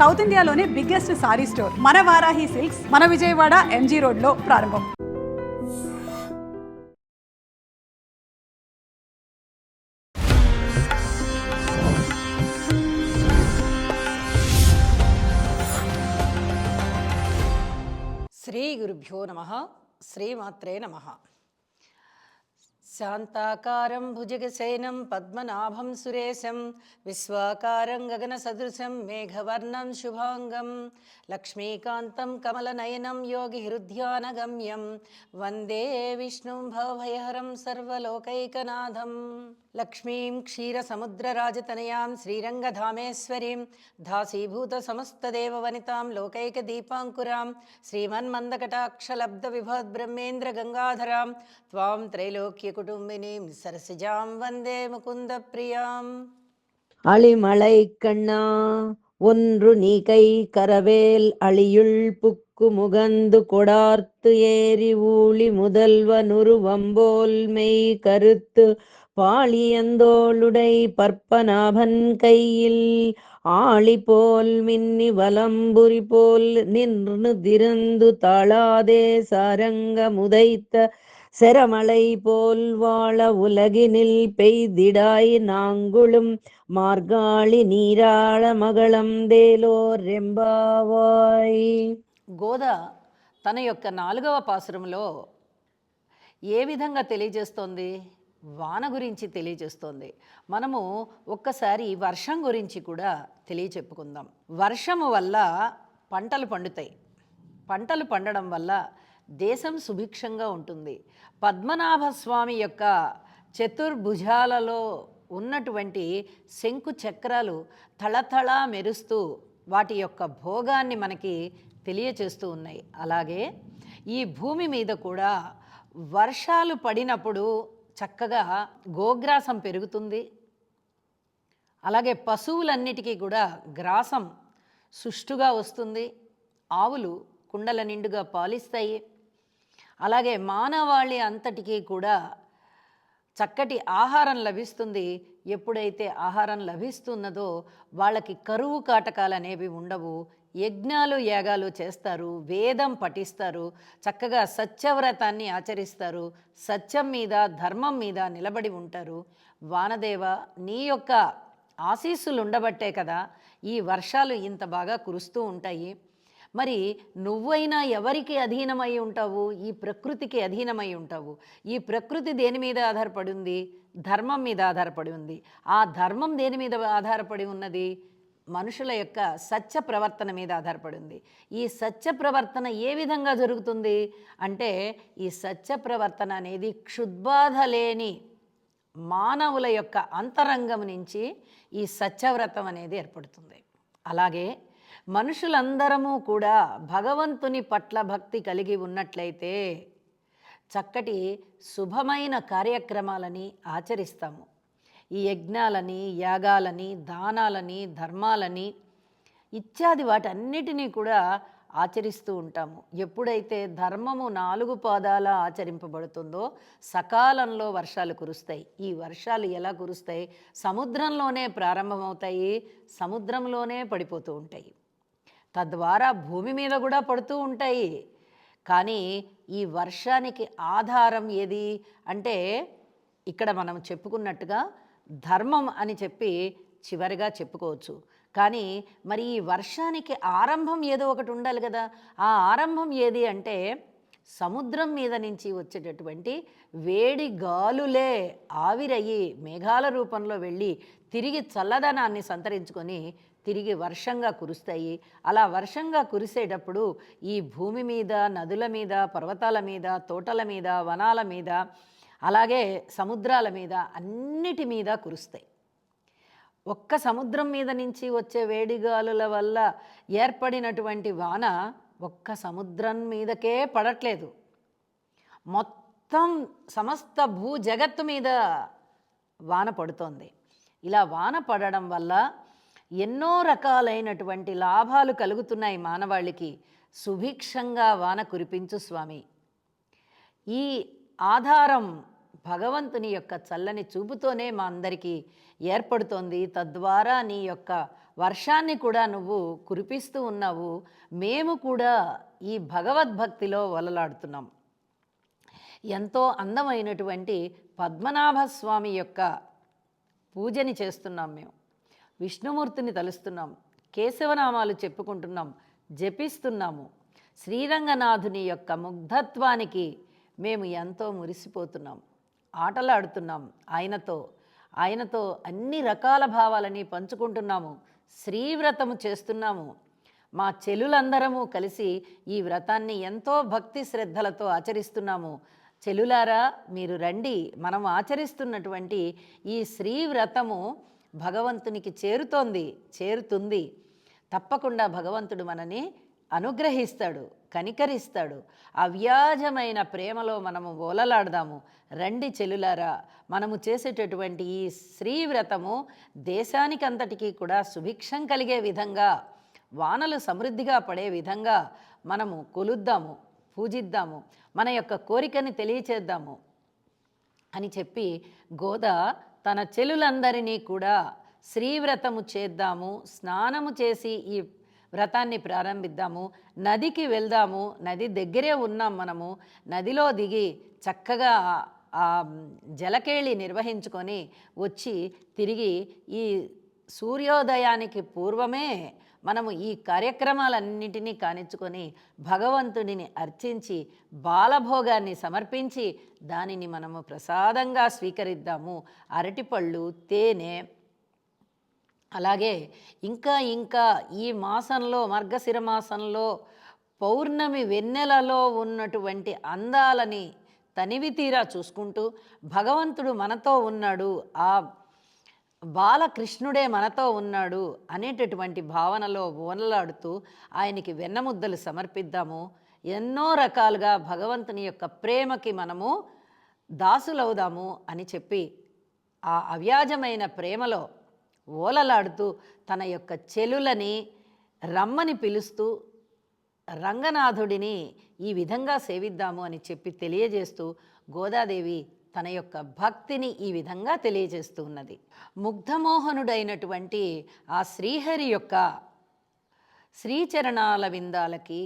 South ఇండియాలోనే biggest sorry store. మన Varahi silks మన విజయవాడ ఎంజీ రోడ్లో ప్రారంభం. శ్రీ గురుభ్యో నమ శ్రీమాత్రే నమ. శాంతాకారం భుజగసేనం పద్మనాభం సురేశం విశ్వాకారం గగనసదృశం మేఘవర్ణం శుభాంగం లక్ష్మీకాంతం కమలనయనం యోగి హృద్యానగమ్యం వందే విష్ణుం భవభయహరం సర్వలోకైకనాథం లక్ష్మీం క్షీరసముద్రరాజతనయాం శ్రీరంగధామేశ్వరీం దాసీభూత సమస్తదేవ లోకైకదీపాంకురాం శ్రీమన్మందకటాక్షలబ్ధ విభద్బ్రహ్మేంద్ర గంగాధరాం త్వాం குடும்பினீம் சரசிஜாம் வந்தே முகுந்த பிரியாம் அளிமலை கண்ணா ஒன்று நீ கை கரவேல் அழியுள் புக்கு முகந்து கொடார்த்து ஏறி ஊழி முதல்வனுருவம்போல் மெய் கருத்து பாளியந்தோளுடை பற்பநாபன் கையில் ஆளி போல் மின்னி வலம்புரி போல் நின்று திருந்து தாளாதே சாரங்க முதைத்த செரமலை போல் வாழ உலகினில் பெய்திடாய் நாங்குளும் మార్గాళి నీరాళ మగళం దేలో రెంబావాయ్ గోద తన యొక్క నాలుగవ పాసురంలో ఏ విధంగా తెలియజేస్తోంది వాన గురించి తెలియజేస్తోంది మనము ఒక్కసారి వర్షం గురించి కూడా తెలియచెప్పుకుందాం వర్షము వల్ల పంటలు పండుతాయి పంటలు పండడం వల్ల దేశం సుభిక్షంగా ఉంటుంది. పద్మనాభ స్వామి యొక్క చతుర్భుజాలలో ఉన్నటువంటి శంకు చక్రాలు తళతళ మెరుస్తూ వాటి యొక్క భోగాన్ని మనకి తెలియచేస్తూ ఉన్నాయి. అలాగే ఈ భూమి మీద కూడా వర్షాలు పడినప్పుడు చక్కగా గోగ్రాసం పెరుగుతుంది. అలాగే పశువులన్నిటికీ కూడా గ్రాసం సుష్టుగా వస్తుంది. ఆవులు కుండల నిండుగా పాలిస్తాయి. అలాగే మానవాళి అంతటికీ కూడా చక్కటి ఆహారం లభిస్తుంది. ఎప్పుడైతే ఆహారం లభిస్తున్నదో వాళ్ళకి కరువు కాటకాలు అనేవి ఉండవు. యజ్ఞాలు యాగాలు చేస్తారు. వేదం పఠిస్తారు. చక్కగా సత్యవ్రతాన్ని ఆచరిస్తారు. సత్యం మీద ధర్మం మీద నిలబడి ఉంటారు. వానదేవ నీ యొక్క ఆశీస్సులు ఉండబట్టే కదా ఈ వర్షాలు ఇంత బాగా కురుస్తూ ఉంటాయి. మరి నువ్వైనా ఎవరికి అధీనమై ఉంటావు? ఈ ప్రకృతికి అధీనమై ఉంటావు. ఈ ప్రకృతి దేని మీద ఆధారపడి ఉంది? ధర్మం మీద ఆధారపడి ఉంది. ఆ ధర్మం దేని మీద ఆధారపడి ఉన్నది? మనుషుల యొక్క సత్య ప్రవర్తన మీద ఆధారపడి ఉంది. ఈ సత్య ప్రవర్తన ఏ విధంగా జరుగుతుంది? అంటే ఈ సత్య ప్రవర్తన అనేది క్షుద్బాధ లేని మానవుల యొక్క అంతరంగం నుంచి ఈ సత్యవ్రతం అనేది ఏర్పడుతుంది. అలాగే మనుషులందరము కూడా భగవంతుని పట్ల భక్తి కలిగి ఉన్నట్లయితే చక్కటి శుభమైన కార్యక్రమాలని ఆచరిస్తాము. ఈ యజ్ఞాలని యాగాలని దానాలని ధర్మాలని ఇత్యాది వాటన్నిటినీ కూడా ఆచరిస్తూ ఉంటాము. ఎప్పుడైతే ధర్మము నాలుగు పాదాల ఆచరింపబడుతుందో సకాలంలో వర్షాలు కురుస్తాయి. ఈ వర్షాలు ఎలా కురుస్తాయి? సముద్రంలోనే ప్రారంభమవుతాయి సముద్రంలోనే పడిపోతూ ఉంటాయి. తద్వారా భూమి మీద కూడా పడుతూ ఉంటాయి. కానీ ఈ వర్షానికి ఆధారం ఏది? అంటే ఇక్కడ మనం చెప్పుకున్నట్టుగా ధర్మం అని చెప్పి చివరిగా చెప్పుకోవచ్చు. కానీ మరి ఈ వర్షానికి ఆరంభం ఏదో ఒకటి ఉండాలి కదా. ఆ ఆరంభం ఏది అంటే సముద్రం మీద నుంచి వచ్చేటటువంటి వేడి గాలులే ఆవిరయ్యి మేఘాల రూపంలో వెళ్ళి తిరిగి చల్లదనాన్ని సంతరించుకొని తిరిగి వర్షంగా కురుస్తాయి. అలా వర్షంగా కురిసేటప్పుడు ఈ భూమి మీద నదుల మీద పర్వతాల మీద తోటల మీద వనాల మీద అలాగే సముద్రాల మీద అన్నిటి మీద కురుస్తాయి. ఒక్క సముద్రం మీద నుంచి వచ్చే వేడిగాలుల వల్ల ఏర్పడినటువంటి వాన ఒక్క సముద్రం మీదకే పడట్లేదు. మొత్తం సమస్త భూ జగత్తు మీద వాన పడుతోంది. ఇలా వాన పడడం వల్ల ఎన్నో రకాలైనటువంటి లాభాలు కలుగుతున్నాయి మానవాళికి. సుభిక్షంగా వాన కురిపించు స్వామి. ఈ ఆధారం భగవంతుని యొక్క చల్లని చూపుతోనే మా అందరికీ ఏర్పడుతోంది. తద్వారా నీ యొక్క వర్షాన్ని కూడా నువ్వు కురిపిస్తూ ఉన్నావు. మేము కూడా ఈ భగవద్భక్తిలో వలలాడుతున్నాం. ఎంతో అందమైనటువంటి పద్మనాభ స్వామి యొక్క పూజని చేస్తున్నాం మేము. విష్ణుమూర్తిని తలుస్తున్నాం కేశవనామాలు చెప్పుకుంటున్నాం జపిస్తున్నాము. శ్రీరంగనాథుని యొక్క ముగ్ధత్వానికి మేము ఎంతో మురిసిపోతున్నాం. ఆటలాడుతున్నాం ఆయనతో. ఆయనతో అన్ని రకాల భావాలని పంచుకుంటున్నాము. శ్రీవ్రతము చేస్తున్నాము. మా చెలులందరము కలిసి ఈ వ్రతాన్ని ఎంతో భక్తి శ్రద్ధలతో ఆచరిస్తున్నాము. చెలులారా మీరు రండి. మనం ఆచరిస్తున్నటువంటి ఈ శ్రీవ్రతము భగవంతునికి చేరుతోంది చేరుతుంది. తప్పకుండా భగవంతుడు మనని అనుగ్రహిస్తాడు కనికరిస్తాడు. అవ్యాజమైన ప్రేమలో మనము ఓలలాడదాము. రండి చెలులారా మనము చేసేటటువంటి ఈ శ్రీవ్రతము దేశానికంతటికీ కూడా సుభిక్షం కలిగే విధంగా వానలు సమృద్ధిగా పడే విధంగా మనము కొలుద్దాము పూజిద్దాము మన యొక్క కోరికని తెలియచేద్దాము అని చెప్పి గోదా తన చెలులందరినీ కూడా శ్రీవ్రతము చేద్దాము స్నానము చేసి ఈ వ్రతాన్ని ప్రారంభిద్దాము నదికి వెళ్దాము నది దగ్గరే ఉన్నాం మనము నదిలో దిగి చక్కగా ఆ జలకేళి నిర్వహించుకొని వచ్చి తిరిగి ఈ సూర్యోదయానికి పూర్వమే మనము ఈ కార్యక్రమాలన్నింటినీ కానిచ్చుకొని భగవంతుడిని అర్చించి బాలభోగాన్ని సమర్పించి దానిని మనము ప్రసాదంగా స్వీకరిద్దాము. అరటిపళ్ళు తేనె అలాగే ఇంకా ఇంకా ఈ మాసంలో మార్గశిర మాసంలో పౌర్ణమి వెన్నెలలో ఉన్నటువంటి అందాలని తనివి తీరా చూసుకుంటూ భగవంతుడు మనతో ఉన్నాడు. ఆ బాలకృష్ణుడే మనతో ఉన్నాడు అనేటటువంటి భావనలో ఓనలాడుతూ ఆయనకి వెన్నముద్దలు సమర్పిద్దాము. ఎన్నో రకాలుగా భగవంతుని యొక్క ప్రేమకి మనము దాసులవుదాము అని చెప్పి ఆ అవ్యాజమైన ప్రేమలో ఓలలాడుతూ తన యొక్క చెలులని రమ్మని పిలుస్తూ రంగనాథుడిని ఈ విధంగా సేవిద్దాము అని చెప్పి తెలియజేస్తూ గోదాదేవి తన యొక్క భక్తిని ఈ విధంగా తెలియజేస్తూ ఉన్నది ముగ్ధమోహనుడైనటువంటి ఆ శ్రీహరి యొక్క శ్రీచరణాల విందాలకి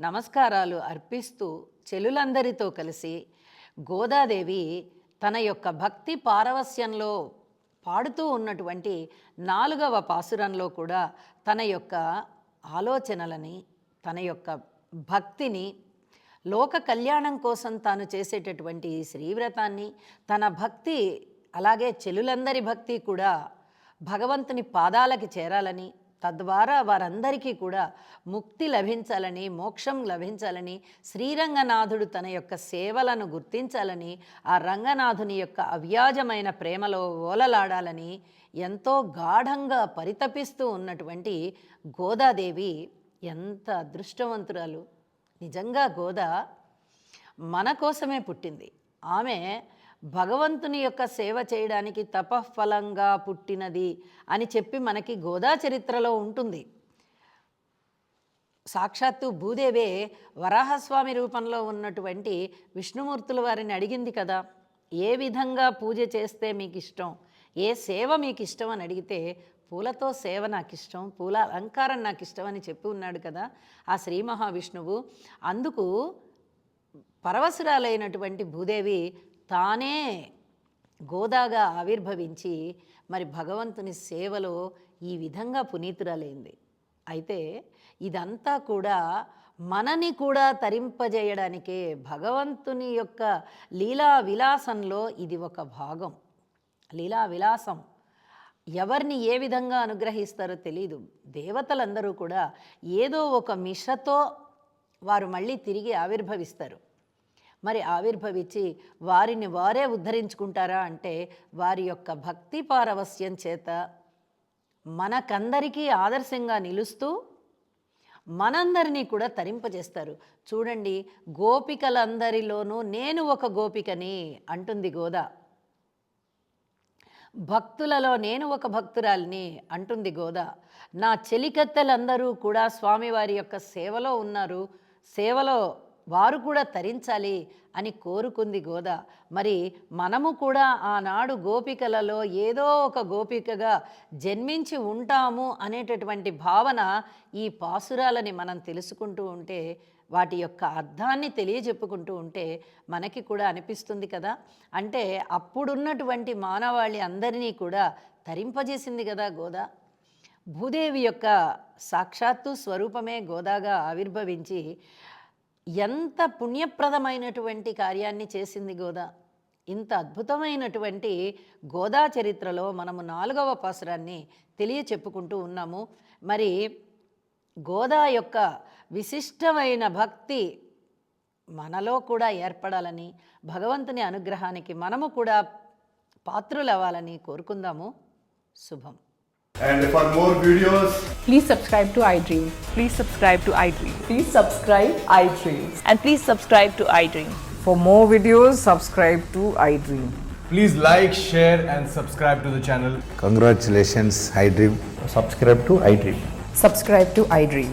నమస్కారాలు అర్పిస్తూ చెలులందరితో కలిసి గోదాదేవి తన యొక్క భక్తి పారవస్యంలో పాడుతూ ఉన్నటువంటి నాలుగవ పాసురంలో కూడా తన యొక్క ఆలోచనలని తన యొక్క భక్తిని లోక కళ్యాణం కోసం తాను చేసేటటువంటి శ్రీవ్రతాన్ని తన భక్తి అలాగే చెలులందరి భక్తి కూడా భగవంతుని పాదాలకి చేరాలని తద్వారా వారందరికీ కూడా ముక్తి లభించాలని మోక్షం లభించాలని శ్రీరంగనాథుడు తన యొక్క సేవలను గుర్తించాలని ఆ రంగనాథుని యొక్క అవ్యాజమైన ప్రేమలో ఓలలాడాలని ఎంతో గాఢంగా పరితపిస్తూ ఉన్నటువంటి గోదాదేవి ఎంత అదృష్టవంతురాలు. నిజంగా గోద మన కోసమే పుట్టింది. ఆమె భగవంతుని యొక్క సేవ చేయడానికి తపఫలంగా పుట్టినది అని చెప్పి మనకి గోదా చరిత్రలో ఉంటుంది. సాక్షాత్తు భూదేవే వరాహస్వామి రూపంలో ఉన్నటువంటి విష్ణుమూర్తుల వారిని అడిగింది కదా. ఏ విధంగా పూజ చేస్తే మీకు ఇష్టం ఏ సేవ మీకు ఇష్టం అని అడిగితే పూలతో సేవ నాకు ఇష్టం పూల అలంకారం నాకు ఇష్టం అని చెప్పి ఉన్నాడు కదా ఆ శ్రీ మహావిష్ణువు. అందుకు పరవశురాలైనటువంటి భూదేవి తానే గోదాగా ఆవిర్భవించి మరి భగవంతుని సేవలో ఈ విధంగా పునీతురాలైంది. అయితే ఇదంతా కూడా మనని కూడా తరింపజేయడానికే భగవంతుని యొక్క లీలా విలాసంలో ఇది ఒక భాగం. లీలా విలాసం ఎవరిని ఏ విధంగా అనుగ్రహిస్తారో తెలియదు దేవతలందరూ కూడా ఏదో ఒక మిషతో వారు మళ్ళీ తిరిగి ఆవిర్భవిస్తారు. మరి ఆవిర్భవించి వారిని వారే ఉద్ధరించుకుంటారా అంటే వారి యొక్క భక్తి పారవస్యం చేత మనకందరికీ ఆదర్శంగా నిలుస్తూ మనందరినీ కూడా తరింపజేస్తారు. చూడండి గోపికలందరిలోనూ నేను ఒక గోపికని అంటుంది గోదా. భక్తులలో నేను ఒక భక్తురాలిని అంటుంది గోదా. నా చెలికత్తెలందరూ కూడా స్వామివారి యొక్క సేవలో ఉన్నారు. సేవలో వారు కూడా తరించాలి అని కోరుకుంది గోద. మరి మనము కూడా ఆనాడు గోపికలలో ఏదో ఒక గోపికగా జన్మించి ఉంటాము అనేటటువంటి భావన ఈ పాసురాలని మనం తెలుసుకుంటూ ఉంటే వాటి యొక్క అర్థాన్ని తెలియజెప్పుకుంటూ ఉంటే మనకి కూడా అనిపిస్తుంది కదా. అంటే అప్పుడున్నటువంటి మానవాళి అందరినీ కూడా తరింపజేసింది కదా గోదా. భూదేవి యొక్క సాక్షాత్తు స్వరూపమే గోదాగా ఆవిర్భవించి ఎంత పుణ్యప్రదమైనటువంటి కార్యాన్ని చేసింది గోదా. ఇంత అద్భుతమైనటువంటి గోదా చరిత్రలో మనము నాలుగవ పాసురాన్ని తెలియచెప్పుకుంటూ ఉన్నాము. మరి గోదా యొక్క విశిష్టమైన భక్తి మనలో కూడా ఏర్పడాలని భగవంతుని అనుగ్రహానికి మనము కూడా పాత్రులవ్వాలని కోరుకుందాము శుభం And for more videos, Please subscribe to iDream. Please subscribe to iDream. Please subscribe iDreams. and please subscribe to iDream. For more videos, subscribe to iDream. please like, share, and subscribe to the channel. Congratulations, iDream. subscribe to iDream. Subscribe to iDream.